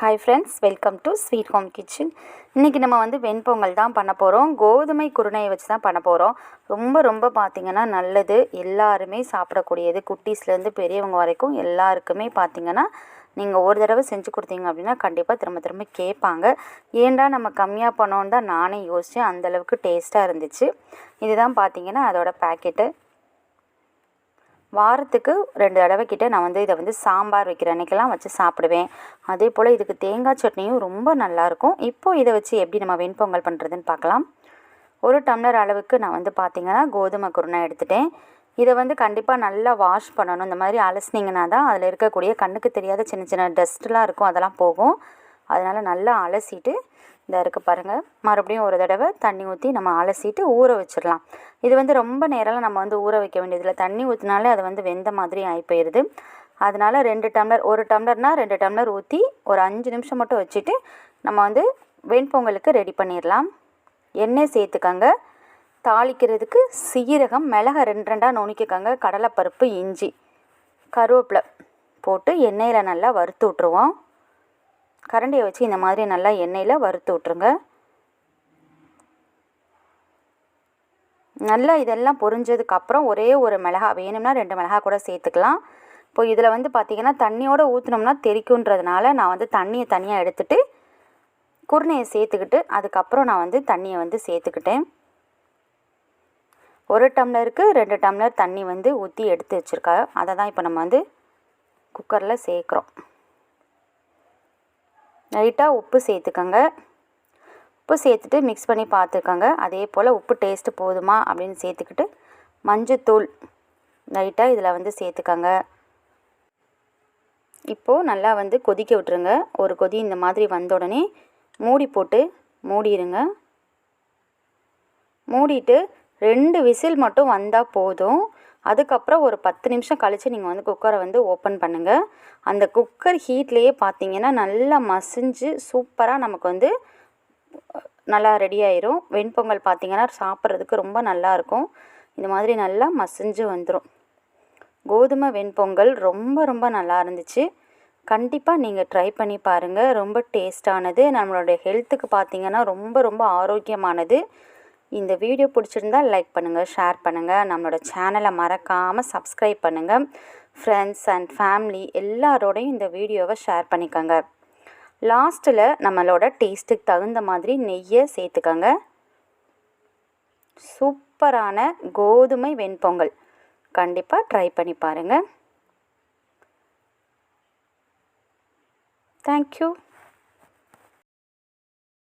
Hi friends welcome to sweet home kitchen இன்றைக்கி நம்ம வந்து வெண்பொங்கல் தான் பண்ண போகிறோம் கோதுமை குருணையை வச்சு தான் பண்ண போகிறோம் ரொம்ப ரொம்ப பார்த்திங்கன்னா நல்லது. எல்லாருமே சாப்பிடக்கூடியது. குட்டீஸ்லேருந்து பெரியவங்க வரைக்கும் எல்லாருக்குமே பார்த்திங்கன்னா நீங்கள் ஒரு தடவை செஞ்சு கொடுத்தீங்க அப்படின்னா கண்டிப்பாக திரும்ப திரும்ப கேட்பாங்க. ஏன்டா நம்ம கம்மியாக பண்ணோன்னு தான் நானே யோசித்தேன் அந்தளவுக்கு டேஸ்ட்டாக இருந்துச்சு. இதுதான் பார்த்திங்கன்னா அதோடய பேக்கெட்டு வாரத்துக்கு ரெண்டு தடவை கிட்ட நான் வந்து இதை வந்து சாம்பார் வைக்கிற அன்றைக்கெல்லாம் வச்சு சாப்பிடுவேன். அதே போல் இதுக்கு தேங்காய் சட்னியும் ரொம்ப நல்லாயிருக்கும் இப்போது இதை வச்சு எப்படி நம்ம வெண்பொங்கல் பண்ணுறதுன்னு பார்க்கலாம். ஒரு டம்ளர் அளவுக்கு நான் வந்து பார்த்திங்கன்னா கோதுமை குருணை எடுத்துட்டேன். இதை வந்து கண்டிப்பாக நல்லா வாஷ் பண்ணணும். இந்த மாதிரி அலசினீங்கன்னா தான் அதில் இருக்கக்கூடிய கண்ணுக்கு தெரியாத சின்ன சின்ன டஸ்ட்லாம் இருக்கும். அதெல்லாம் போகும். அதனால் நல்லா அலசிட்டு இந்த இருக்குது பாருங்கள் மறுபடியும் ஒரு தடவை தண்ணி ஊற்றி நம்ம அலசிட்டு ஊற வச்சிடலாம். இது வந்து ரொம்ப நேரம்லாம் நம்ம வந்து ஊற வைக்க வேண்டியதில்லை. தண்ணி ஊற்றினாலே அது வந்து வெந்த மாதிரி ஆகி போயிடுது அதனால் ரெண்டு டம்ளர் ஒரு டம்ளர்னால் ரெண்டு டம்ளர் ஊற்றி ஒரு அஞ்சு நிமிஷம் மட்டும் வச்சுட்டு நம்ம வந்து வெண்பொங்கலுக்கு ரெடி பண்ணிடலாம். எண்ணெய் சேர்த்துக்கங்க. தாளிக்கிறதுக்கு சீரகம் மிளகை ரெண்டு ரெண்டாக நுணுக்கிக்கங்க. கடலைப்பருப்பு இஞ்சி கருவேப்பிலை போட்டு எண்ணெயில் நல்லா வறுத்து விட்ருவோம் கரண்டியை வச்சு இந்த மாதிரி நல்லா எண்ணெயில் வறுத்து விட்ருங்க நல்லா இதெல்லாம் பொரிஞ்சதுக்கப்புறம் ஒரே ஒரு மிளகா வேணும்னா ரெண்டு மிளகா கூட சேர்த்துக்கலாம். இப்போ இதில் வந்து பார்த்திங்கன்னா தண்ணியோடு ஊற்றினோம்னா தெரிக்குன்றதுனால நான் வந்து தண்ணியை தனியாக எடுத்துகிட்டு குருணையை சேர்த்துக்கிட்டு அதுக்கப்புறம் நான் வந்து தண்ணியை வந்து சேர்த்துக்கிட்டேன். ஒரு டம்ளருக்கு ரெண்டு டம்ளர் தண்ணி வந்து ஊற்றி எடுத்து வச்சுருக்கா அதை தான் இப்போ நம்ம வந்து குக்கரில் சேர்க்குறோம். லைட்டாக உப்பு சேர்த்துக்கோங்க. உப்பு சேர்த்துட்டு மிக்ஸ் பண்ணி பார்த்துக்கோங்க. அதே போல் உப்பு டேஸ்ட்டு போதுமா அப்படின்னு சேர்த்துக்கிட்டு மஞ்சத்தூள் லைட்டாக இதில் வந்து சேர்த்துக்கோங்க. இப்போது நல்லா வந்து கொதிக்க விட்டுருங்க. ஒரு கொதி இந்த மாதிரி வந்த உடனே மூடி போட்டு மூடிடுங்க மூடிட்டு ரெண்டு விசில் மட்டும் வந்தால் போதும். அதுக்கப்புறம் ஒரு பத்து நிமிஷம் கழித்து நீங்கள் வந்து குக்கரை வந்து ஓப்பன் பண்ணுங்கள் அந்த குக்கர் ஹீட்லேயே பார்த்தீங்கன்னா நல்லா மசிஞ்சு சூப்பராக நமக்கு வந்து நல்லா ரெடி ஆயிரும். வெண்பொங்கல் பார்த்திங்கன்னா சாப்பிட்றதுக்கு ரொம்ப நல்லாயிருக்கும் இந்த மாதிரி நல்லா மசிஞ்சு வந்துடும் கோதுமை வெண்பொங்கல் ரொம்ப ரொம்ப நல்லா இருந்துச்சு. கண்டிப்பாக நீங்கள் ட்ரை பண்ணி பாருங்கள் ரொம்ப டேஸ்டானது நம்மளுடைய ஹெல்த்துக்கு பார்த்திங்கன்னா ரொம்ப ரொம்ப ஆரோக்கியமானது. இந்த வீடியோ பிடிச்சிருந்தால் லைக் பண்ணுங்கள் ஷேர் பண்ணுங்கள் நம்மளோட சேனலை மறக்காமல் சப்ஸ்கிரைப் பண்ணுங்கள் ஃப்ரெண்ட்ஸ் அண்ட் ஃபேமிலி எல்லாரோடையும் இந்த வீடியோவை ஷேர் பண்ணிக்கோங்க. லாஸ்ட்டில் நம்மளோட டேஸ்ட்டுக்கு தகுந்த மாதிரி நெய்யை சேர்த்துக்கோங்க. சூப்பரான கோதுமை வெண்பொங்கல். கண்டிப்பாக ட்ரை பண்ணி பாருங்கள் தேங்க்யூ